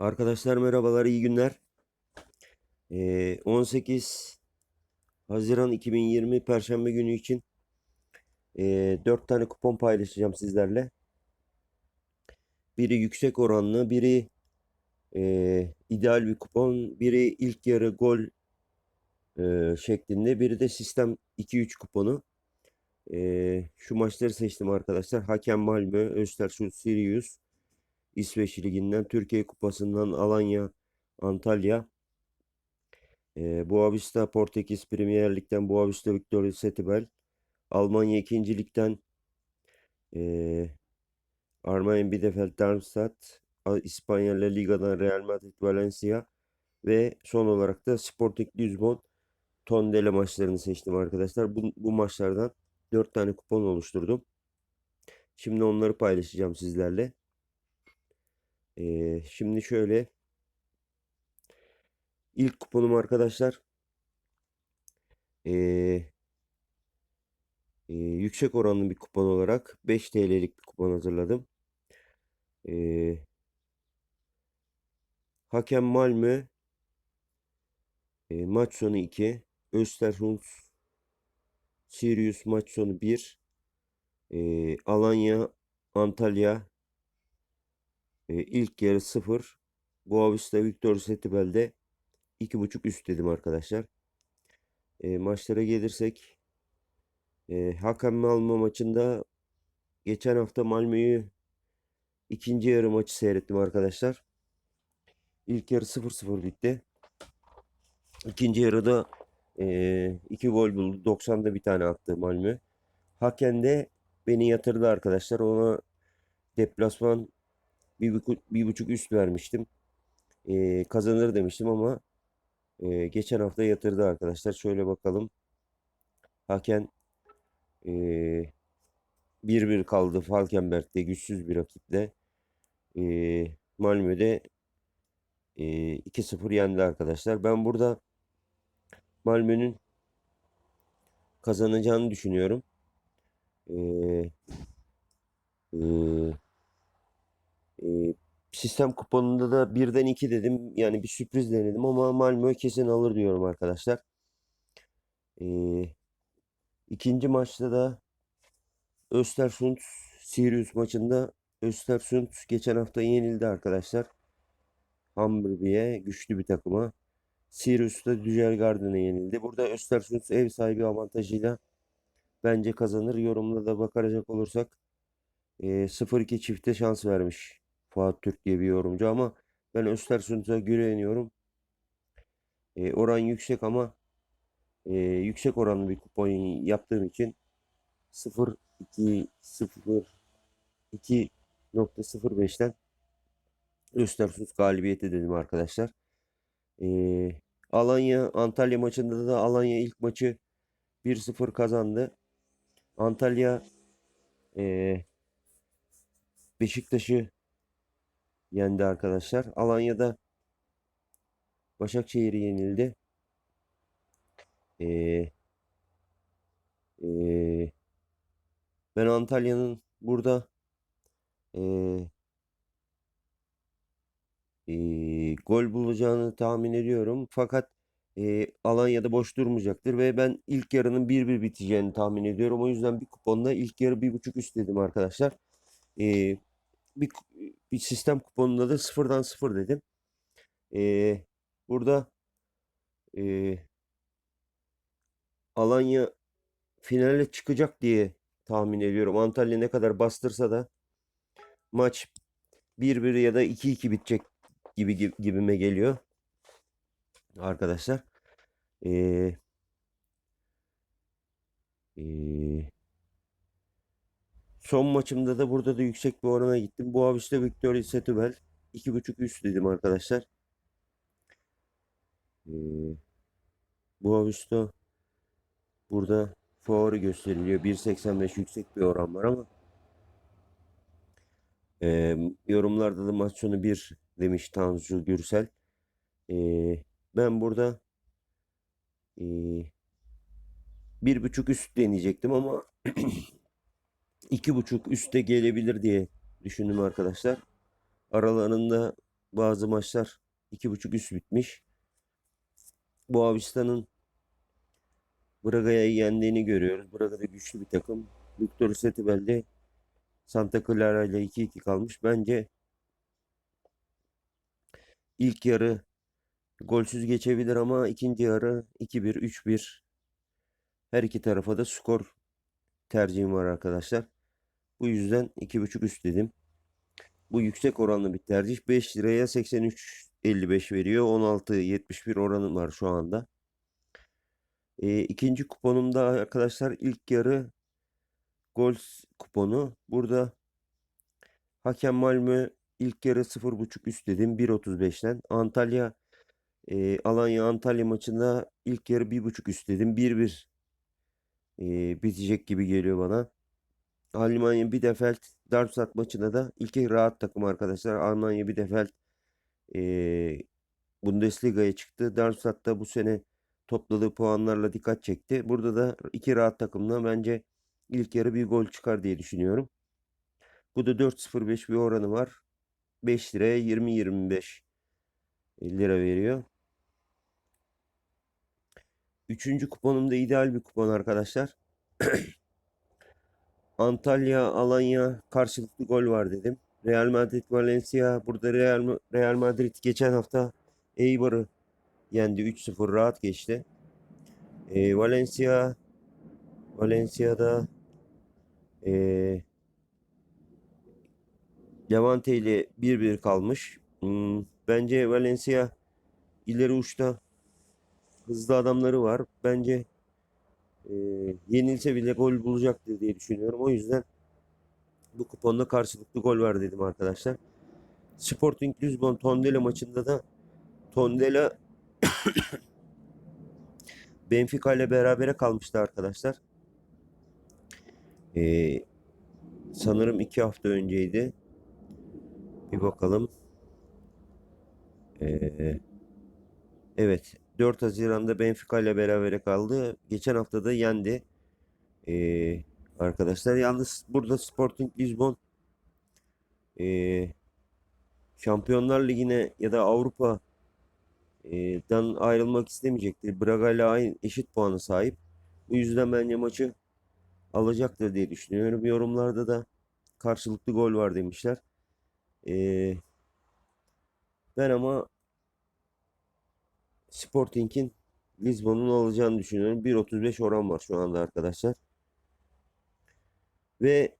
Arkadaşlar merhabalar, iyi günler. Ee, 18 Haziran 2020 Perşembe günü için e, 4 tane kupon paylaşacağım sizlerle. Biri yüksek oranlı, biri e, ideal bir kupon, biri ilk yarı gol e, şeklinde, biri de sistem 2-3 kuponu. E, şu maçları seçtim arkadaşlar. Hakem Malmö, Östersund Sirius, İsveç Ligi'nden, Türkiye Kupası'ndan Alanya, Antalya. E, Boavista Portekiz Premier Lig'den Boavista Victoria Setubal. Almanya 2. Lig'den e, Armayan Bielefeld Darmstadt. İspanya La Liga'dan Real Madrid Valencia. Ve son olarak da Sporting Lisbon Tondela maçlarını seçtim arkadaşlar. Bu, bu maçlardan 4 tane kupon oluşturdum. Şimdi onları paylaşacağım sizlerle. Ee, şimdi şöyle ilk kuponum arkadaşlar ee, ee, yüksek oranlı bir kupon olarak 5 TL'lik bir kupon hazırladım. Ee, Hakem Malmö ee, maç sonu 2 Östersund Sirius maç sonu 1 ee, Alanya Antalya ee, ilk yarı 0 Boavista Victor Setubel'de 2.5 üst dedim arkadaşlar. E, maçlara gelirsek e, Hakan Malmö maçında geçen hafta Malmö'yü ikinci yarı maçı seyrettim arkadaşlar. İlk yarı 0-0 bitti. İkinci yarıda e, iki gol buldu. 90'da bir tane attı Malmö. Haken de beni yatırdı arkadaşlar. Ona deplasman bir, bir buçuk üst vermiştim. E, kazanır demiştim ama e, geçen hafta yatırdı arkadaşlar. Şöyle bakalım. Haken e, 1-1 kaldı Falkenberg'de güçsüz bir rakiple. E, Malmö'de e, 2-0 yendi arkadaşlar. Ben burada Malmö'nün kazanacağını düşünüyorum. E, e, e, sistem kuponunda da 1'den 2 dedim. Yani bir sürpriz denedim ama Malmö kesin alır diyorum arkadaşlar. E, ikinci maçta da Östersund Sirius maçında Östersund geçen hafta yenildi arkadaşlar. Hamburg'e güçlü bir takıma. Sirius da Düzelgarden'e yenildi. Burada Östersund ev sahibi avantajıyla bence kazanır. Yorumuna da bakacak olursak e, 0-2 çifte şans vermiş Fuat Türk diye bir yorumcu ama ben Östersund'a güveniyorum. E, oran yüksek ama e, yüksek oranlı bir kupon yaptığım için 0 2 0 2.05'ten Östersund galibiyeti dedim arkadaşlar. Ee, Alanya Antalya maçında da Alanya ilk maçı 1-0 kazandı. Antalya ee, Beşiktaş'ı yendi arkadaşlar. Alanya'da Başakşehir'i yenildi. Ee, ee, ben Antalya'nın burada ee, ee, gol bulacağını tahmin ediyorum. Fakat ee, Alanya'da boş durmayacaktır ve ben ilk yarının 1-1 biteceğini tahmin ediyorum. O yüzden bir kuponda ilk yarı 1.5 üst dedim arkadaşlar. Ee, bir, bir sistem kuponunda da 0'dan 0 dedim. Ee, burada ee, Alanya finale çıkacak diye tahmin ediyorum. Antalya ne kadar bastırsa da maç 1-1 ya da 2-2 bitecek gibi, gibi gibime geliyor arkadaşlar. Ee, ee, son maçımda da burada da yüksek bir orana gittim. Bu avişte Victoria Setubel 2.5 üst dedim arkadaşlar. Ee, bu avişte burada favori gösteriliyor. 1.85 yüksek bir oran var ama ee, yorumlarda da maç sonu 1 demiş Tanju Gürsel. Ee, ben burada ee, bir buçuk üst deneyecektim ama iki buçuk üste gelebilir diye düşündüm arkadaşlar. Aralarında bazı maçlar 2.5 üst bitmiş. Boavistan'ın Braga'yı yendiğini görüyoruz. Braga da güçlü bir takım. Victor Setibel de Santa Clara ile 2-2 kalmış. Bence ilk yarı golsüz geçebilir ama ikinci yarı 2-1, 3-1 her iki tarafa da skor tercihim var arkadaşlar. Bu yüzden 2.5 üst dedim. Bu yüksek oranlı bir tercih. 5 liraya 83.55 veriyor. 16.71 oranım var şu anda. E, ikinci kuponumda arkadaşlar ilk yarı gol kuponu. Burada Hakem Malmö ilk yarı 0.5 üst dedim 1.35'ten. Antalya e, Alanya Antalya maçında ilk yarı 1.5 üst dedim 1-1 e, bitecek gibi geliyor bana. Almanya Bielefeld Darmstadt maçında da ilk yarı rahat takım arkadaşlar. Almanya Bielefeld e, Bundesliga'ya çıktı. Darmstadt da bu sene topladığı puanlarla dikkat çekti. Burada da iki rahat takımla bence ilk yarı bir gol çıkar diye düşünüyorum. Bu da 4.05 bir oranı var. 5 liraya 20-25 lira veriyor. Üçüncü kuponum da ideal bir kupon arkadaşlar. Antalya, Alanya karşılıklı gol var dedim. Real Madrid, Valencia. Burada Real, Real Madrid geçen hafta Eibar'ı yendi. 3-0 rahat geçti. Ee, Valencia Valencia'da ee, Levante ile 1-1 kalmış. Hmm, bence Valencia ileri uçta hızlı adamları var. Bence e, yenilse bile gol bulacaktır diye düşünüyorum. O yüzden bu kuponda karşılıklı gol var dedim arkadaşlar. Sporting Lisbon Tondela maçında da Tondela Benfica ile berabere kalmıştı arkadaşlar. Ee, sanırım iki hafta önceydi. Bir bakalım. Ee, evet. 4 Haziran'da Benfica ile berabere kaldı. Geçen hafta da yendi. Ee, arkadaşlar yalnız burada Sporting Lisbon ee, Şampiyonlar Ligi'ne ya da Avrupa ee, dan ayrılmak istemeyecektir. Braga ile aynı eşit puanı sahip. Bu yüzden bence maçı alacaktır diye düşünüyorum. Yorumlarda da karşılıklı gol var demişler. Ee, ben ama Sporting'in Lisbon'un alacağını düşünüyorum. 1.35 oran var şu anda arkadaşlar. Ve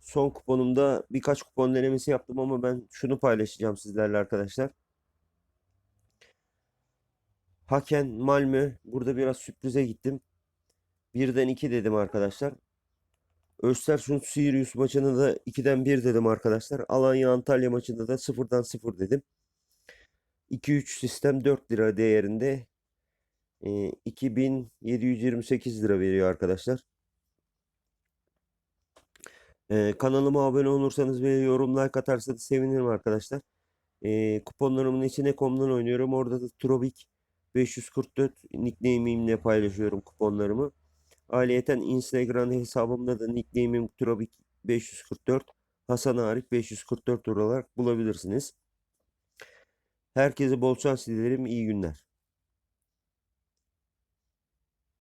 son kuponumda birkaç kupon denemesi yaptım ama ben şunu paylaşacağım sizlerle arkadaşlar. Haken Malmö. Burada biraz sürprize gittim. Birden 2 dedim arkadaşlar. Östersund Sirius maçını da 2'den 1 dedim arkadaşlar. Alanya Antalya maçında da 0'dan 0 dedim. 2-3 sistem 4 lira değerinde e, 2728 lira veriyor arkadaşlar. Kanalıma abone olursanız ve yorum like atarsanız sevinirim arkadaşlar. Kuponlarımın içine komdan oynuyorum. Orada da Trobik 544 nickname'imle paylaşıyorum kuponlarımı. Ayrıyeten Instagram hesabımda da nickname'im Trobik 544 Hasan Arif 544 olarak bulabilirsiniz. Herkese bol şans dilerim. İyi günler.